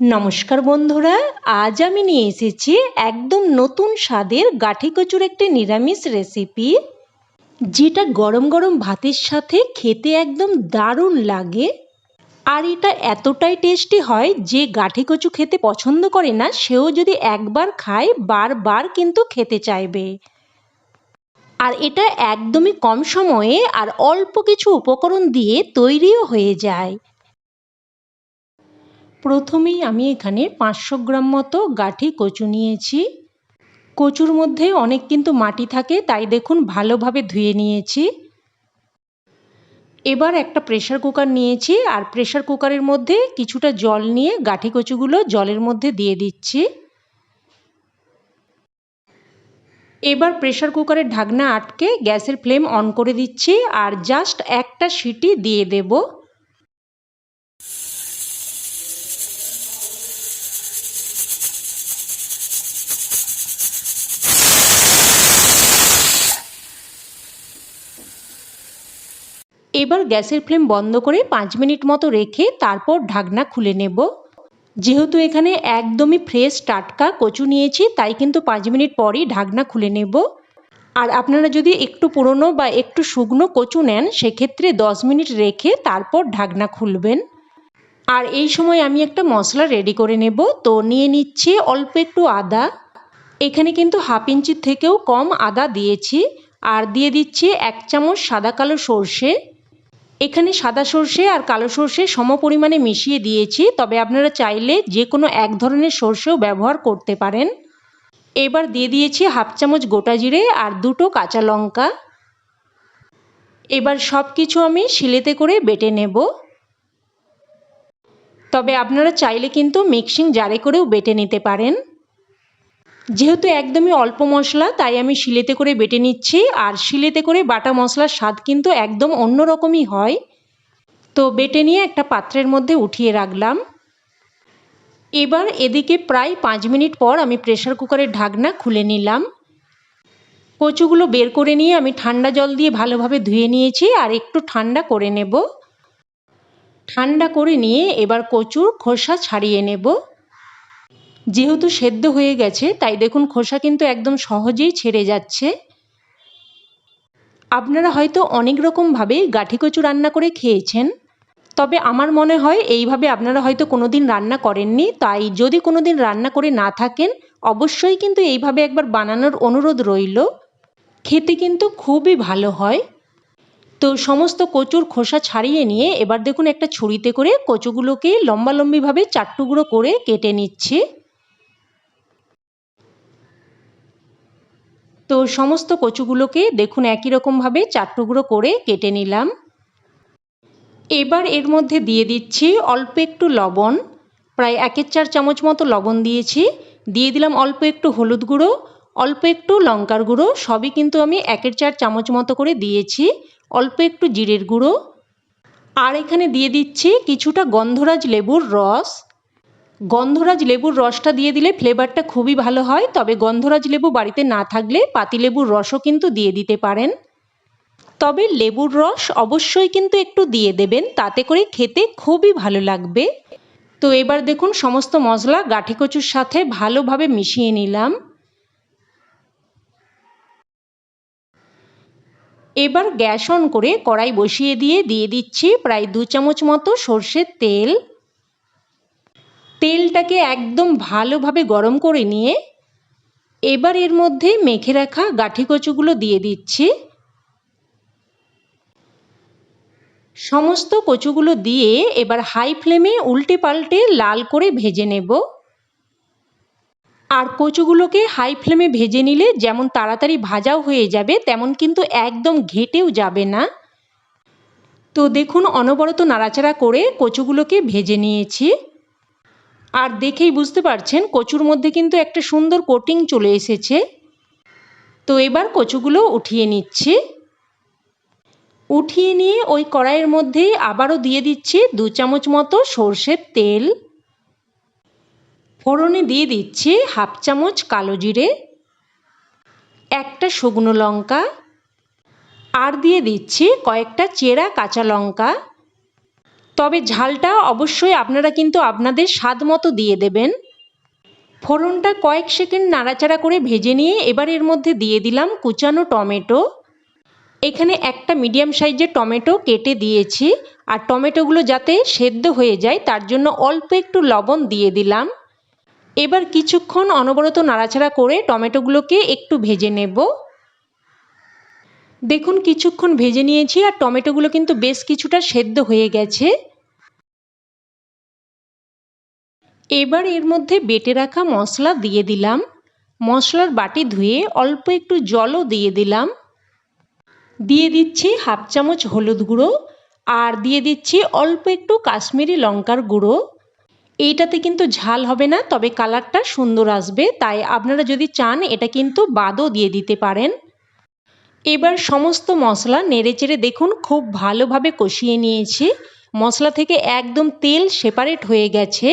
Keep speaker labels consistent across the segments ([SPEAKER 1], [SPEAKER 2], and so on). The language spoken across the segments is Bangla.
[SPEAKER 1] নমস্কার বন্ধুরা, আজ আমি নিয়ে এসেছি একদম নতুন স্বাদের গাঠি কচুর একটি নিরামিষ রেসিপি যেটা গরম গরম ভাতের সাথে খেতে একদম দারুণ লাগে। আর এটা এতটাই টেস্টি হয় যে গাঠি কচু খেতে পছন্দ করে না, সেও যদি একবার খায়, বারবার কিন্তু খেতে চাইবে। আর এটা একদমই কম সময়ে আর অল্প কিছু উপকরণ দিয়ে তৈরিও হয়ে যায়। প্রথমেই আমি এখানে পাঁচশো গ্রাম মতো গাঠি কচু নিয়েছি। কচুর মধ্যে অনেক কিন্তু মাটি থাকে, তাই দেখুন ভালোভাবে ধুয়ে নিয়েছি। এবার একটা প্রেশার কুকার নিয়েছি, আর প্রেশার কুকারের মধ্যে কিছুটা জল নিয়ে গাঠি কচুগুলো জলের মধ্যে দিয়ে দিচ্ছি। এবার প্রেশার কুকারের ঢাকনা আটকে গ্যাসের ফ্লেম অন করে দিচ্ছি, আর জাস্ট একটা সিটি দিয়ে দেবো। এবার গ্যাসের ফ্লেম বন্ধ করে পাঁচ মিনিট মতো রেখে তারপর ঢাকনা খুলে নেব। যেহেতু এখানে একদমই ফ্রেশ টাটকা কচু নিয়েছি, তাই কিন্তু পাঁচ মিনিট পরই ঢাকনা খুলে নেব। আর আপনারা যদি একটু পুরনো বা একটু শুকনো কচু নেন, সেক্ষেত্রে দশ মিনিট রেখে তারপর ঢাকনা খুলবেন। আর এই সময় আমি একটা মশলা রেডি করে নেব। তো নিয়ে নিচ্ছি অল্প একটু আদা। এখানে কিন্তু হাফ ইঞ্চির থেকেও কম আদা দিয়েছি। আর দিয়ে দিচ্ছি এক চামচ সাদা কালো সর্ষে। এখানে সাদা সর্ষে আর কালো সর্ষে সম পরিমাণে মিশিয়ে দিয়েছি, তবে আপনারা চাইলে যে কোনো এক ধরনের সর্ষেও ব্যবহার করতে পারেন। এবার দিয়ে দিয়েছি হাফ চামচ গোটা জিরে আর দুটো কাঁচা লঙ্কা। এবার সব কিছু আমি শিলেতে করে বেটে নেব। তবে আপনারা চাইলে কিন্তু মিক্সিং জারে করেও বেটে নিতে পারেন। যেহেতু একদমই অল্প মশলা, তাই আমি শিলেতে করে বেটে নিচ্ছি। আর শিলেতে করে বাটা মশলার স্বাদ কিন্তু একদম অন্য রকমই হয়। তো বেটে নিয়ে একটা পাত্রের মধ্যে উঠিয়ে রাখলাম। এবার এদিকে প্রায় পাঁচ মিনিট পর আমি প্রেশার কুকারের ঢাকনা খুলে নিলাম। কচুগুলো বের করে নিয়ে আমি ঠান্ডা জল দিয়ে ভালোভাবে ধুয়ে নিয়েছি আর একটু ঠান্ডা করে নেব। ঠান্ডা করে নিয়ে এবার কচুর খোসা ছাড়িয়ে নেব। যেহেতু সেদ্ধ হয়ে গেছে, তাই দেখুন খোসা কিন্তু একদম সহজেই ছেড়ে যাচ্ছে। আপনারা হয়তো অনেক রকমভাবে গাঠি কচু রান্না করে খেয়েছেন, তবে আমার মনে হয় এইভাবে আপনারা হয়তো কোনো দিন রান্না করেননি, তাই যদি কোনো দিন রান্না করে না থাকেন, অবশ্যই কিন্তু এইভাবে একবার বানানোর অনুরোধ রইল। খেতে কিন্তু খুবই ভালো হয়। তো সমস্ত কচুর খোসা ছাড়িয়ে নিয়ে এবার দেখুন একটা ছুরিতে করে কচুগুলোকে লম্বালম্বিভাবে চার টুকরো করে কেটে নিচ্ছি। তো সমস্ত কচুগুলোকে দেখুন একই রকমভাবে চার টুকরো করে কেটে নিলাম। এবার এর মধ্যে দিয়ে দিচ্ছি অল্প একটু লবণ। প্রায় একের চার চামচ মতো লবণ দিয়েছি। দিয়ে দিলাম অল্প একটু হলুদ গুঁড়ো, অল্প একটু লঙ্কার গুঁড়ো, সবই কিন্তু আমি একের চার চামচ মতো করে দিয়েছি। অল্প একটু জিরের গুঁড়ো। আর এখানে দিয়ে দিচ্ছি কিছুটা গন্ধরাজ লেবুর রস। গন্ধরাজ লেবুর রসটা দিয়ে দিলে ফ্লেভারটা খুবই ভালো হয়, তবে গন্ধরাজ লেবু বাড়িতে না থাকলে পাতিলেবুর রসও কিন্তু দিয়ে দিতে পারেন। তবে লেবুর রস অবশ্যই কিন্তু একটু দিয়ে দেবেন, তাতে করে খেতে খুবই ভালো লাগবে। তো এবার দেখুন সমস্ত মশলা গাঠি কচুর সাথে ভালোভাবে মিশিয়ে নিলাম। এবার গ্যাস অন করে কড়াই বসিয়ে দিয়ে দিয়ে দিচ্ছি প্রায় দু চামচ মতো সর্ষের তেল। তেলটাকে একদম ভালোভাবে গরম করে নিয়ে এবার এর মধ্যে মেখে রাখা গাঠি কচুগুলো দিয়ে দিচ্ছি। সমস্ত কচুগুলো দিয়ে এবার হাই ফ্লেমে উল্টে পাল্টে লাল করে ভেজে নেব। আর কচুগুলোকে হাই ফ্লেমে ভেজে নিলে যেমন তাড়াতাড়ি ভাজাও হয়ে যাবে, তেমন কিন্তু একদম ঘেটেও যাবে না। তো দেখুন, অনবরত নাড়াচাড়া করে কচুগুলোকে ভেজে নিয়েছি। আর দেখেই বুঝতে পারছেন কচুর মধ্যে কিন্তু একটা সুন্দর কোটিং চলে এসেছে। তো এবার কচুগুলো উঠিয়ে নিচ্ছি। উঠিয়ে নিয়ে ওই কড়াইয়ের মধ্যেই আবারও দিয়ে দিচ্ছি দু চামচ মতো সর্ষের তেল। ফোড়নে দিয়ে দিচ্ছি হাফ চামচ কালো জিরে, একটা শুকনো লঙ্কা, আর দিয়ে দিচ্ছি কয়েকটা চেরা কাঁচা লঙ্কা। তবে ঝালটা অবশ্যই আপনারা কিন্তু আপনাদের স্বাদ মতো দিয়ে দেবেন। ফোড়নটা কয়েক সেকেন্ড নাড়াচাড়া করে ভেজে নিয়ে এবার এর মধ্যে দিয়ে দিলাম কুচানো টমেটো। এখানে একটা মিডিয়াম সাইজের টমেটো কেটে দিয়েছি আর টমেটোগুলো যাতে সেদ্ধ হয়ে যায় তার জন্য অল্প একটু লবণ দিয়ে দিলাম। এবার কিছুক্ষণ অনবরত নাড়াচাড়া করে টমেটোগুলোকে একটু ভেজে নেব। দেখুন কিছুক্ষণ ভেজে নিয়েছি আর টমেটোগুলো কিন্তু বেশ কিছুটা সেদ্ধ হয়ে গেছে। এবার এর মধ্যে বেটে রাখা মশলা দিয়ে দিলাম। মশলার বাটি ধুয়ে অল্প একটু জলও দিয়ে দিলাম। দিয়ে দিচ্ছি হাফ চামচ হলুদ গুঁড়ো আর দিয়ে দিচ্ছি অল্প একটু কাশ্মীরি লঙ্কার গুঁড়ো। এইটাতে কিন্তু ঝাল হবে না, তবে কালারটা সুন্দর আসবে, তাই আপনারা যদি চান এটা কিন্তু বাদও দিয়ে দিতে পারেন। এবার সমস্ত মশলা নেড়েচেড়ে দেখুন, খুব ভালোভাবে কষিয়ে নিয়েছি। মশলা থেকে একদম তেল সেপারেট হয়ে গেছে।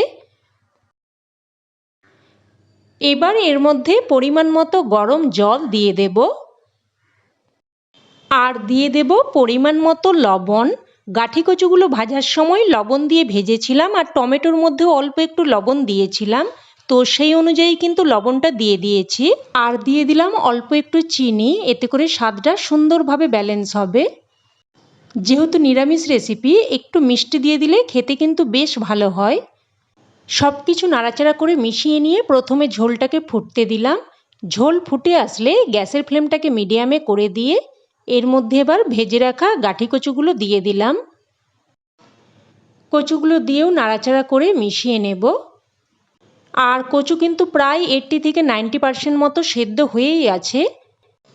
[SPEAKER 1] এবার এর মধ্যে পরিমাণ মতো গরম জল দিয়ে দেব। আর দিয়ে দেব পরিমাণ মতো লবণ। গাঠি কচুগুলো ভাজার সময় লবণ দিয়ে ভেজেছিলাম আর টমেটোর মধ্যে অল্প একটু লবণ দিয়েছিলাম। তো সেই অনুযায়ী কিন্তু লবণটা দিয়ে দিয়েছি। আর দিয়ে দিলাম অল্প একটু চিনি, এতে করে স্বাদটা সুন্দরভাবে ব্যালেন্স হবে। যেহেতু নিরামিষ রেসিপি, একটু মিষ্টি দিয়ে দিলে খেতে কিন্তু বেশ ভালো হয়। সব কিছু নাড়াচাড়া করে মিশিয়ে নিয়ে প্রথমে ঝোলটাকে ফুটতে দিলাম। ঝোল ফুটে আসলে গ্যাসের ফ্লেমটাকে মিডিয়ামে করে দিয়ে এর মধ্যে এবার ভেজে রাখা গাঠি কচুগুলো দিয়ে দিলাম। কচুগুলো দিয়েও নাড়াচাড়া করে মিশিয়ে নেব। আর কচু কিন্তু প্রায় এইট্টি থেকে নাইনটি পার্সেন্ট মতো সেদ্ধ হয়েই আছে।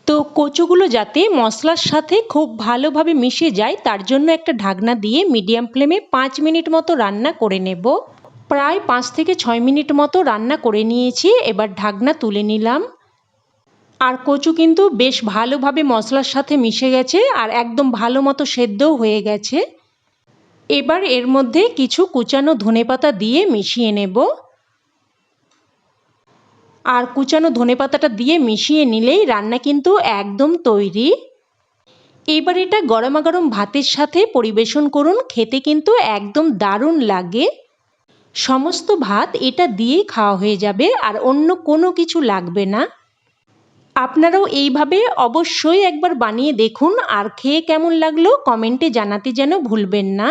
[SPEAKER 1] তো কচুগুলো যাতে মশলার সাথে খুব ভালোভাবে মিশে যায়, তার জন্য একটা ঢাকনা দিয়ে মিডিয়াম ফ্লেমে পাঁচ মিনিট মতো রান্না করে নেব। প্রায় পাঁচ থেকে ছয় মিনিট মতো রান্না করে নিয়েছি, এবার ঢাকনা তুলে নিলাম। আর কচু কিন্তু বেশ ভালোভাবে মশলার সাথে মিশে গেছে আর একদম ভালো মতো সেদ্ধও হয়ে গেছে। এবার এর মধ্যে কিছু কুচানো ধনেপাতা দিয়ে মিশিয়ে নেব। আর কুচানো ধনেপাতাটা দিয়ে মিশিয়ে নিলেই রান্না কিন্তু একদম তৈরি। এবার এটা গরমা গরম ভাতের সাথে পরিবেশন করুন, খেতে কিন্তু একদম দারুণ লাগে। সমস্ত ভাত এটা দিয়েই খাওয়া হয়ে যাবে আর অন্য কোনো কিছু লাগবে না। আপনারাও এইভাবে অবশ্যই একবার বানিয়ে দেখুন আর খেয়ে কেমন লাগল কমেন্টে জানাতে যেন ভুলবেন না।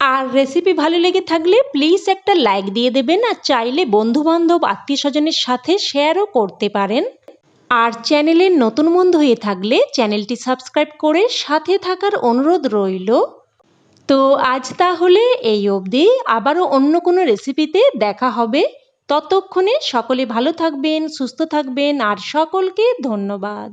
[SPEAKER 1] আর রেসিপি ভালো লেগে থাকলে প্লিজ একটা লাইক দিয়ে দেবেন আর চাইলে বন্ধুবান্ধব আত্মীয় স্বজনের সাথে শেয়ারও করতে পারেন। আর চ্যানেলের নতুন বন্ধু হয়ে থাকলে চ্যানেলটি সাবস্ক্রাইব করে সাথে থাকার অনুরোধ রইল। তো আজ তাহলে এই অবধি। আবারও অন্য কোনো রেসিপিতে দেখা হবে। ততক্ষণে সকলে ভালো থাকবেন, সুস্থ থাকবেন, আর সকলকে ধন্যবাদ।